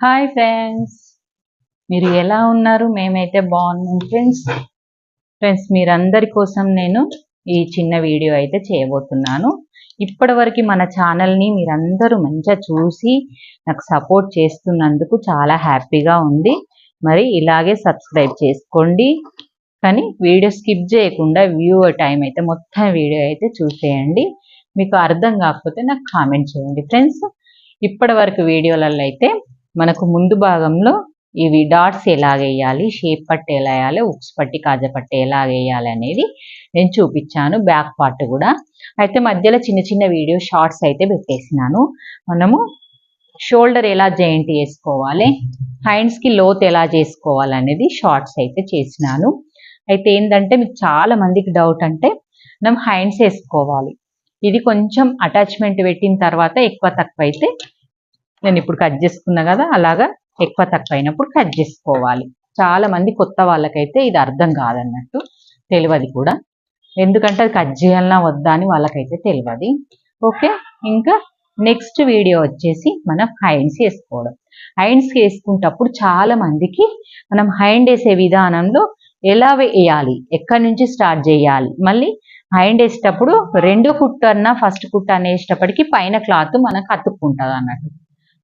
Hi friends మీరు ఎలా ఉన్నారు? మేమైతే బాగున్నాం ఫ్రెండ్స్ ఫ్రెండ్స్ మీరందరి కోసం నేను ఈ చిన్న వీడియో అయితే చేయబోతున్నాను. ఇప్పటివరకు మన ఛానల్ని మీరందరూ మంచిగా చూసి నాకు సపోర్ట్ చేస్తున్నందుకు చాలా హ్యాపీగా ఉంది. మరి ఇలాగే సబ్స్క్రైబ్ చేసుకోండి. కానీ వీడియో స్కిప్ చేయకుండా వ్యూ టైం అయితే మొత్తం వీడియో అయితే చూసేయండి. మీకు అర్థం కాకపోతే నాకు కామెంట్ చేయండి ఫ్రెండ్స్ ఇప్పటి వరకు వీడియోలలో అయితే మనకు ముందు భాగంలో ఇవి డాట్స్ ఎలా వేయాలి షేప్ పట్టి ఎలా వేయాలి ఉక్స్ పట్టి కాజా పట్టి ఎలా వేయాలి అనేది నేను చూపించాను బ్యాక్ పార్ట్ కూడా. అయితే మధ్యలో చిన్న చిన్న వీడియో షార్ట్స్ అయితే పెట్టేసినాను. మనము షోల్డర్ ఎలా జాయింట్ చేసుకోవాలి హ్యాండ్స్కి లోత్ ఎలా చేసుకోవాలి అనేది షార్ట్స్ అయితే చేసినాను. అయితే ఏంటంటే మీకు చాలా మందికి డౌట్ అంటే మనం హ్యాండ్స్ వేసుకోవాలి. ఇది కొంచెం అటాచ్మెంట్ పెట్టిన తర్వాత ఎక్కువ తక్కువ అయితే నేను ఇప్పుడు కట్ చేసుకున్నా కదా అలాగా ఎక్కువ తక్కువ అయినప్పుడు కట్ చేసుకోవాలి. చాలా మంది కొత్త వాళ్ళకైతే ఇది అర్థం కాదన్నట్టు తెలియదు కూడా. ఎందుకంటే అది కట్ చేయాలన్నా వద్దా అని వాళ్ళకైతే తెలియదు. ఓకే? ఇంకా నెక్స్ట్ వీడియో వచ్చేసి మనం హైండ్స్ వేసుకోవడం. హైండ్స్ వేసుకుంటప్పుడు చాలా మందికి మనం హైండ్ వేసే విధానంలో ఎలా వేయాలి ఎక్కడి నుంచి స్టార్ట్ చేయాలి మళ్ళీ హైండ్ వేసేటప్పుడు రెండో కుట్టు అన్నా ఫస్ట్ కుట్టు వేసేటప్పటికి పైన క్లాత్ మనకు అతుక్కుంటుంది అన్నట్టు.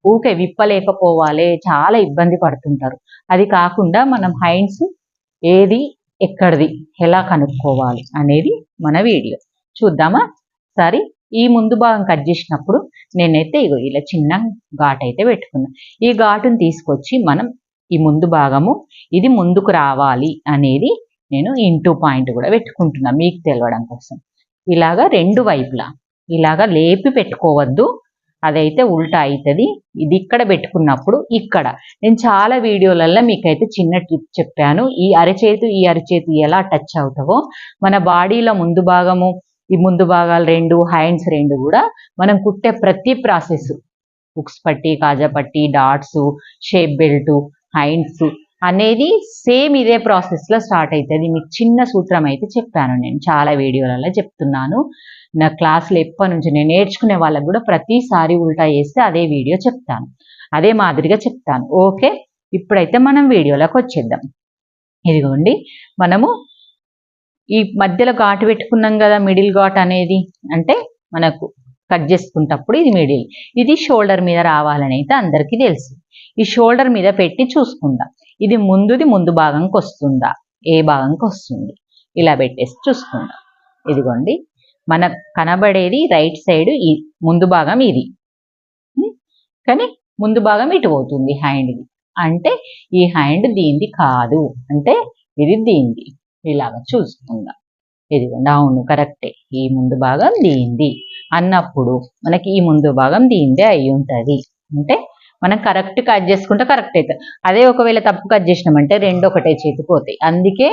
ఊకే విప్పలేకపోవాలి చాలా ఇబ్బంది పడుతుంటారు. అది కాకుండా మనం హైండ్స్ ఏది ఎక్కడిది ఎలా కనుక్కోవాలి అనేది మన వీడియో. చూద్దామా? సరే ఈ ముందు భాగం కట్ చేసినప్పుడు నేనైతే ఇగో ఇలా చిన్న ఘాట్ అయితే పెట్టుకున్నా. ఈ ఘాటును తీసుకొచ్చి మనం ఈ ముందు భాగము ఇది ముందుకు రావాలి అనేది నేను ఇంటూ పాయింట్ కూడా పెట్టుకుంటున్నా మీకు తెలవడం కోసం. ఇలాగా రెండు వైపులా ఇలాగా లేపి పెట్టుకోవద్దు. అదైతే ఉల్టా అవుతుంది ఇది ఇక్కడ పెట్టుకున్నప్పుడు ఇక్కడ. నేను చాలా వీడియోలలో మీకైతే చిన్న టిప్ చెప్పాను. ఈ అరచేతు ఈ అరచేతు ఎలా టచ్ అవుతావో మన బాడీలో ముందు భాగము ఈ ముందు భాగాలు రెండు హ్యాండ్స్ రెండు కూడా మనం కుట్టే ప్రతి ప్రాసెస్. బుక్స్ పట్టి కాజా పట్టి డాట్స్ షేప్ బెల్ట్ హ్యాండ్స్ అనేది సేమ్ ఇదే ప్రాసెస్లో స్టార్ట్ అవుతుంది మీకు చిన్న సూత్రం అయితే చెప్పాను నేను. చాలా వీడియోలలో చెప్తున్నాను. నా క్లాసులు ఎప్పటి నుంచి నేను నేర్చుకునే వాళ్ళకు కూడా ప్రతిసారి ఉల్టా చేస్తే అదే వీడియో చెప్తాను. అదే మాదిరిగా చెప్తాను. ఓకే? ఇప్పుడైతే మనం వీడియోలోకి వచ్చేద్దాం. ఇదిగోండి. మనము ఈ మధ్యలో ఘాటు పెట్టుకున్నాం కదా మిడిల్ ఘాట్ అనేది. అంటే మనకు కట్ చేసుకుంటప్పుడు ఇది మిడిల్. ఇది షోల్డర్ మీద రావాలని అయితే అందరికీ తెలుసు. ఈ షోల్డర్ మీద పెట్టి చూసుకుందాం. ఇది ముందుది ముందు భాగంకి వస్తుందా? ఏ భాగంకి వస్తుంది? ఇలా పెట్టేసి చూసుకుందాం. ఇదిగోండి. మన కనబడేది రైట్ సైడ్ ఈ ముందు భాగం ఇది. కానీ ముందు భాగం ఇటు పోతుంది హ్యాండ్ది అంటే ఈ హ్యాండ్ దీనిది కాదు. అంటే ఇది దీనిది. ఇలాగ చూసుకుందాం. ఇదిగోండి. అవును కరెక్టే. ఈ ముందు భాగం దీనిది. అన్నప్పుడు మనకి ఈ ముందు భాగం దీనిదే అయి ఉంటుంది. అంటే మనం కరెక్ట్ కట్ చేసుకుంటే కరెక్ట్ అవుతుంది. అదే ఒకవేళ తప్పు కట్ చేసినామంటే రెండు ఒకటే చేతి పోతాయి. అందుకే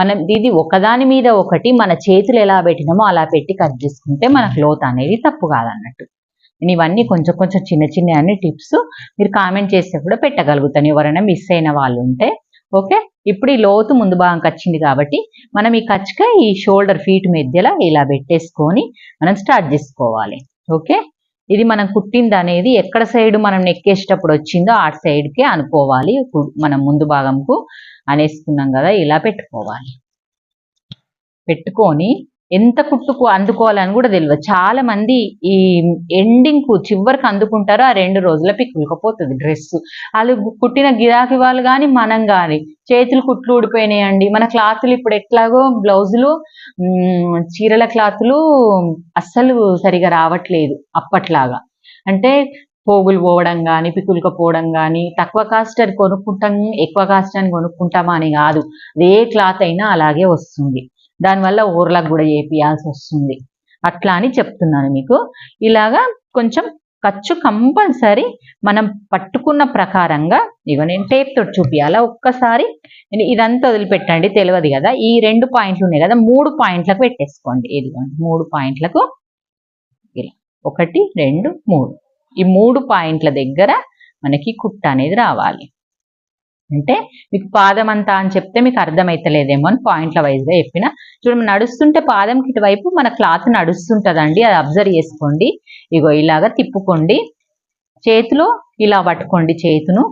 మనం ఇది ఒకదాని మీద ఒకటి మన చేతులు ఎలా పెట్టినామో అలా పెట్టి కట్ చేసుకుంటే మన క్లోత్ అనేది తప్పు కాదన్నట్టు. నేను ఇవన్నీ కొంచెం కొంచెం చిన్న చిన్న అన్ని టిప్స్ మీరు కామెంట్ చేస్తే కూడా పెట్టగలుగుతాను. ఎవరైనా మిస్ అయిన వాళ్ళు ఉంటే ఓకే ఇప్పుడు ఈ లోతు ముందు భాగం వచ్చింది కాబట్టి మనం ఈ కచ్చిక ఈ షోల్డర్ ఫీట్ మధ్యలో ఇలా పెట్టేసుకొని మనం స్టార్ట్ చేసుకోవాలి. ఓకే ఇది మనం కుట్టింది అనేది ఎక్కడ సైడ్ మనం నెక్కేసేటప్పుడు వచ్చిందో ఆ సైడ్కే అనుకోవాలి. మనం ముందు భాగంకు అనేసుకున్నాం కదా ఇలా పెట్టుకోవాలి. పెట్టుకొని ఎంత కుట్టుకు అందుకోవాలని కూడా తెలియదు చాలా మంది ఈ ఎండింగ్కు చివరికి అందుకుంటారో ఆ రెండు రోజుల పిక్కులకపోతుంది డ్రెస్. వాళ్ళు కుట్టిన గిరాకీ వాళ్ళు కానీ మనం కానీ చేతులు కుట్లు ఊడిపోయినాయండి. మన క్లాతులు ఇప్పుడు ఎట్లాగో బ్లౌజులు చీరల క్లాతులు అస్సలు సరిగా రావట్లేదు అప్పట్లాగా. అంటే పోగులు పోవడం కానీ పికులుకపోవడం కానీ తక్కువ కాస్ట్ అని కొనుక్కుంటాం ఎక్కువ కాస్ట్ అని కొనుక్కుంటామా అని కాదు. ఏ క్లాత్ అయినా అలాగే వస్తుంది. దానివల్ల ఊర్లకు కూడా చేపియాల్సి వస్తుంది. అట్లా అని చెప్తున్నాను మీకు. ఇలాగా కొంచెం ఖర్చు కంపల్సరీ మనం పట్టుకున్న ప్రకారంగా ఇగో నేను టేప్ తోటి చూపించాలా ఒక్కసారి ఇదంతా వదిలిపెట్టండి తెలియదు కదా? ఈ రెండు పాయింట్లు ఉన్నాయి కదా? మూడు పాయింట్లకు పెట్టేసుకోండి. ఇదిగోండి మూడు పాయింట్లకు ఇలా. ఒకటి రెండు మూడు. ఈ మూడు పాయింట్ల దగ్గర మనకి కుట్ట అనేది రావాలి. అంటే మీకు పాదం అంతా అని చెప్తే మీకు అర్థమవుతలేదేమో అని పాయింట్ల వైజ్గా చెప్పిన. చూడండి నడుస్తుంటే పాదంకి ఇటువైపు మన క్లాత్ నడుస్తుంటుందండి అది అబ్జర్వ్ చేసుకోండి. ఇగో ఇలాగా తిప్పుకోండి. చేతిలో ఇలా పట్టుకోండి చేతును.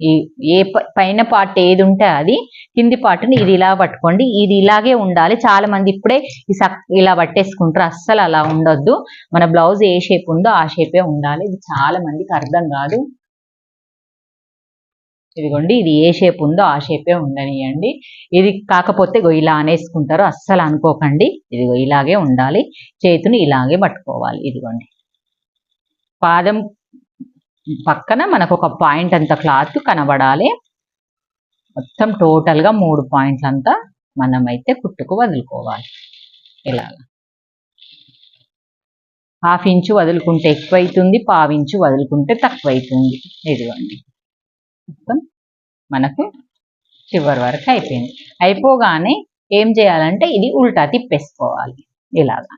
ఈ ఏ పైన పార్ట్ ఏది ఉంటే అది కింది పార్ట్ని ఇది ఇలా పట్టుకోండి. ఇది ఇలాగే ఉండాలి. చాలా మంది ఇప్పుడే ఈ సక్ ఇలా పట్టేసుకుంటారు. అస్సలు అలా ఉండొద్దు. మన బ్లౌజ్ ఏ షేప్ ఉందో ఆ షేపే ఉండాలి. ఇది చాలా మందికి అర్థం కాదు. ఇదిగోండి ఇది ఏ షేప్ ఉందో ఆ షేపే ఉండనియండి. ఇది కాకపోతే ఇగో ఇలా అనేసుకుంటారు అస్సలు అనుకోకండి. ఇదిగో ఇలాగే ఉండాలి చేతిని ఇలాగే పట్టుకోవాలి ఇదిగోండి. పాదం పక్కన మనకు ఒక పాయింట్ అంత క్లాత్ కనబడాలి. మొత్తం టోటల్గా మూడు పాయింట్లు అంతా మనమైతే కుట్టుకు వదులుకోవాలి. ఇలాగ. హాఫ్ ఇంచు వదులుకుంటే ఎక్కువ అవుతుంది పావించు వదులుకుంటే తక్కువ అవుతుంది ఇదిగోండి. మొత్తం మనకు చివరి వరకు అయిపోయింది. అయిపోగానే ఏం చేయాలంటే ఇది ఉల్టా తిప్పేసుకోవాలి. ఇలాగా.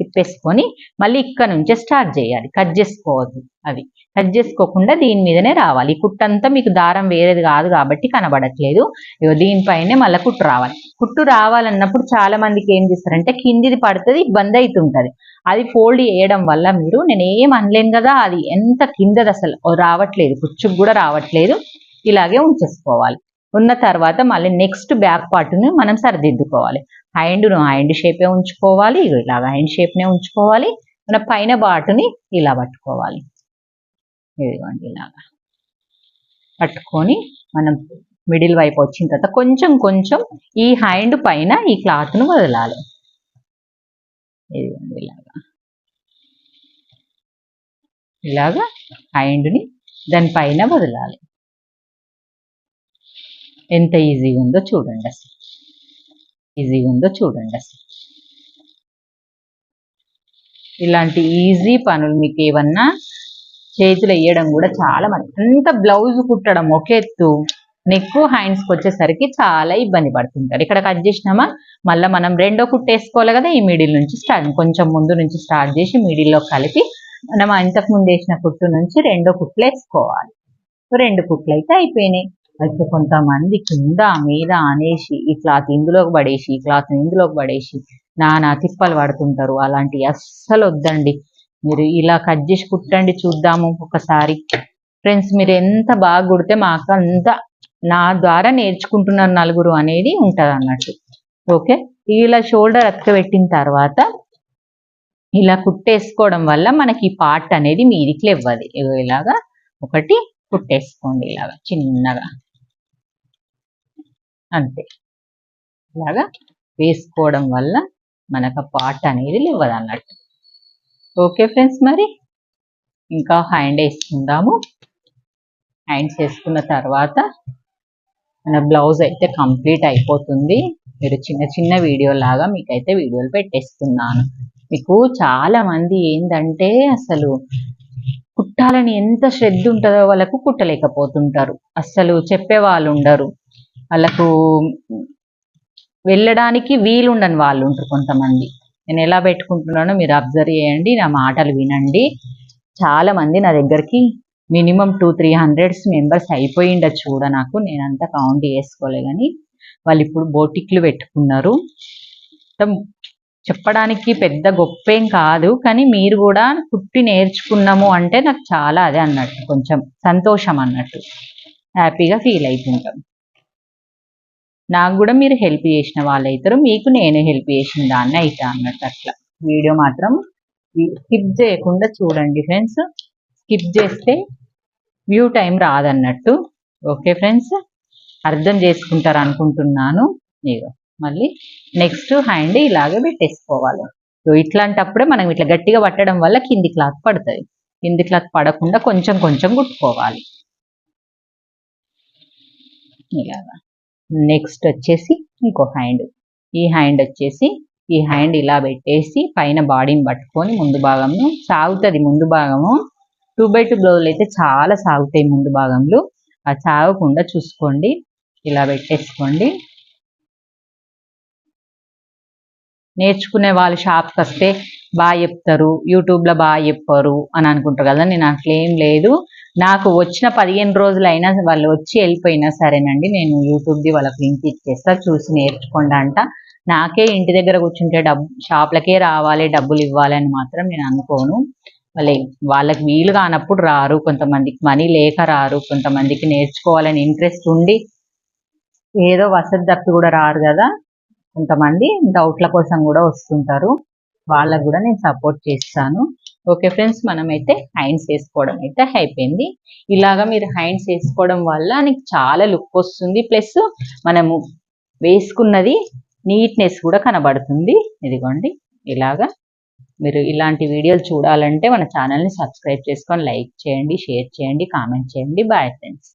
తిప్పేసుకొని మళ్ళీ ఇక్కడ నుంచే స్టార్ట్ చేయాలి. కట్ చేసుకోవద్దు అది కట్ చేసుకోకుండా దీని మీదనే రావాలి. ఈ కుట్టంతా మీకు దారం వేరేది కాదు కాబట్టి కనబడట్లేదు. ఇగో దీనిపైనే మళ్ళీ కుట్టు రావాలి. కుట్టు రావాలన్నప్పుడు చాలా మందికి ఏం చేస్తారంటే కిందిది పడుతుంది బంద్ అవుతుంటుంది అది ఫోల్డ్ చేయడం వల్ల మీరు నేను ఏం అనలేను కదా అది ఎంత కిందది అసలు రావట్లేదు. కుచ్చుకు కూడా రావట్లేదు. ఇలాగే ఉంచేసుకోవాలి. ఉన్న తర్వాత మళ్ళీ నెక్స్ట్ బ్యాక్ పార్ట్ని మనం సరిదిద్దుకోవాలి. హ్యాండ్ను హ్యాండ్ షేపే ఉంచుకోవాలి ఇలా ఇలాగ హ్యాండ్ షేప్నే ఉంచుకోవాలి. మన పైన బాటుని ఇలా పట్టుకోవాలి. ఇదిగోండి ఇలాగా. పట్టుకొని మనం మిడిల్ వైపు వచ్చిన తర్వాత కొంచెం కొంచెం ఈ హ్యాండ్ పైన ఈ క్లాత్ను వదలాలి. ఇదిగోండి ఇలాగా. ఇలాగా హ్యాండ్ని దానిపైన వదలాలి. ఎంత ఈజీగా ఉందో చూడండి అసలు. ఈజీగా ఉందో చూడండి అసలు. ఇలాంటి ఈజీ పనులు మీకు ఏమన్నా చేతులు వేయడం కూడా చాలా అంత బ్లౌజ్ కుట్టడం ఒక ఎత్తు నెక్ హ్యాండ్స్కి వచ్చేసరికి చాలా ఇబ్బంది పడుతుంటారు. ఇక్కడ కట్ చేసినామా? మళ్ళీ మనం రెండో కుట్టేసుకోవాలి కదా ఈ మిడిల్ నుంచి స్టార్ట్ కొంచెం ముందు నుంచి స్టార్ట్ చేసి మిడిల్లో కలిపి మనం ఇంతకు ముందు వేసిన కుట్టు నుంచి రెండో కుట్లు వేసుకోవాలి. రెండు కుట్లు అయితే అయిపోయినాయి. అయితే కొంతమంది కింద మీద అనేసి ఈ క్లాత్ ఇందులోకి పడేసి ఈ క్లాత్ ఇందులోకి పడేసి నానా తిప్పలు పడుతుంటారు. అలాంటివి అస్సలు వద్దండి. మీరు ఇలా కట్ చేసి కుట్టండి చూద్దాము ఒకసారి. ఫ్రెండ్స్ మీరు ఎంత బాగా కుడితే మాకు అంత నా ద్వారా నేర్చుకుంటున్నారు నలుగురు అనేది ఉంటుంది అన్నట్టు. ఓకే? ఇలా షోల్డర్ అతక పెట్టిన తర్వాత ఇలా కుట్టేసుకోవడం వల్ల మనకి ఈ పార్ట్ అనేది మీదికి లేవ్వది. ఇలాగా ఒకటి కుట్టేసుకోండి ఇలాగా చిన్నగా. అంతే. ఇలాగా వేసుకోవడం వల్ల మనకు పాట అనేది లేవదు అన్నట్టు. ఓకే ఫ్రెండ్స్ మరి? ఇంకా హ్యాండ్ వేసుకుందాము. హ్యాండ్స్ వేసుకున్న తర్వాత మన బ్లౌజ్ అయితే కంప్లీట్ అయిపోతుంది. మీరు చిన్న చిన్న వీడియో లాగా మీకైతే వీడియోలు పెట్టేస్తున్నాను. మీకు చాలా మంది ఏంటంటే అసలు కుట్టాలని ఎంత శ్రద్ధ ఉంటుందో వాళ్ళకు కుట్టలేకపోతుంటారు. అస్సలు చెప్పే వాళ్ళు ఉండరు. వాళ్ళకు వెళ్ళడానికి వీలుండని వాళ్ళు ఉంటారు కొంతమంది. నేను ఎలా పెట్టుకుంటున్నానో మీరు అబ్జర్వ్ చేయండి నా మాటలు వినండి. చాలామంది నా దగ్గరికి minimum two three hundreds members అయిపోయి ఉండొచ్చు కూడా నాకు. నేనంతా కౌంట్ చేసుకోలే కానీ వాళ్ళు ఇప్పుడు బోటిక్లు పెట్టుకున్నారు. మొత్తం చెప్పడానికి పెద్ద గొప్పేం కాదు కానీ మీరు కూడా కుట్టి నేర్చుకున్నాము అంటే నాకు చాలా అదే అన్నట్టు కొంచెం సంతోషం అన్నట్టు. హ్యాపీగా ఫీల్ అవుతుంటాం నాకు కూడా మీరు హెల్ప్ చేసిన వాళ్ళు అవుతారు మీకు నేను హెల్ప్ చేసిన దాన్ని అవుతా అన్నట్టు అట్లా. వీడియో మాత్రం స్కిప్ చేయకుండా చూడండి ఫ్రెండ్స్ స్కిప్ చేస్తే వ్యూ టైం రాదన్నట్టు. ఓకే ఫ్రెండ్స్ అర్థం చేసుకుంటారు అనుకుంటున్నాను మీరు మళ్ళీ నెక్స్ట్ హ్యాండ్ ఇలాగే పెట్టేసుకోవాలి. సో ఇట్లాంటప్పుడే మనం ఇట్లా గట్టిగా పట్టడం వల్ల కింది క్లాత్ పడుతుంది. కింది క్లాత్ పడకుండా కొంచెం కొంచెం కుట్టుకోవాలి. ఇలాగా. నెక్స్ట్ వచ్చేసి ఇంకో హ్యాండ్. ఈ హ్యాండ్ వచ్చేసి ఈ హ్యాండ్ ఇలా పెట్టేసి పైన బాడీని పట్టుకొని ముందు భాగంలో సాగుతుంది. ముందు భాగము టూ బై టూ బ్లౌజులు అయితే చాలా సాగుతాయి ముందు భాగంలో. ఆ సాగకుండా చూసుకోండి. ఇలా పెట్టేసుకోండి. నేర్చుకునే వాళ్ళు షాప్కి వస్తే బాగా చెప్తారు. యూట్యూబ్లో బాగా చెప్పారు అని అనుకుంటారు కదా. నేను అట్లేం లేదు. నాకు వచ్చిన పదిహేను రోజులైనా వాళ్ళు వచ్చి వెళ్ళిపోయినా సరేనండి నేను యూట్యూబ్ది వాళ్ళకి లింక్ ఇచ్చేస్తా చూసి నేర్చుకోండి అంట. నాకే ఇంటి దగ్గర కూర్చుంటే డబ్బు షాప్లకే రావాలి డబ్బులు ఇవ్వాలి అని మాత్రం నేను అనుకోను. వాళ్ళే వాళ్ళకి వీలు కానప్పుడు రారు కొంతమందికి మనీ లేక రారు కొంతమందికి నేర్చుకోవాలని ఇంట్రెస్ట్ ఉండి ఏదో వసతి తప్పి కూడా రారు కదా. కొంతమంది డౌట్ల కోసం కూడా వస్తుంటారు. వాళ్ళకు కూడా నేను సపోర్ట్ చేస్తాను. ఓకే ఫ్రెండ్స్ మనమైతే హైండ్స్ వేసుకోవడం అయితే అయిపోయింది. ఇలాగా మీరు హైండ్స్ వేసుకోవడం వల్ల నీకు చాలా లుక్ వస్తుంది. ప్లస్ మనము వేసుకున్నది నీట్నెస్ కూడా కనబడుతుంది. ఇదిగోండి ఇలాగా మీరు ఇలాంటి వీడియోలు చూడాలంటే మన ఛానల్ని సబ్స్క్రైబ్ చేసుకొని లైక్ చేయండి షేర్ చేయండి కామెంట్ చేయండి. Bye friends.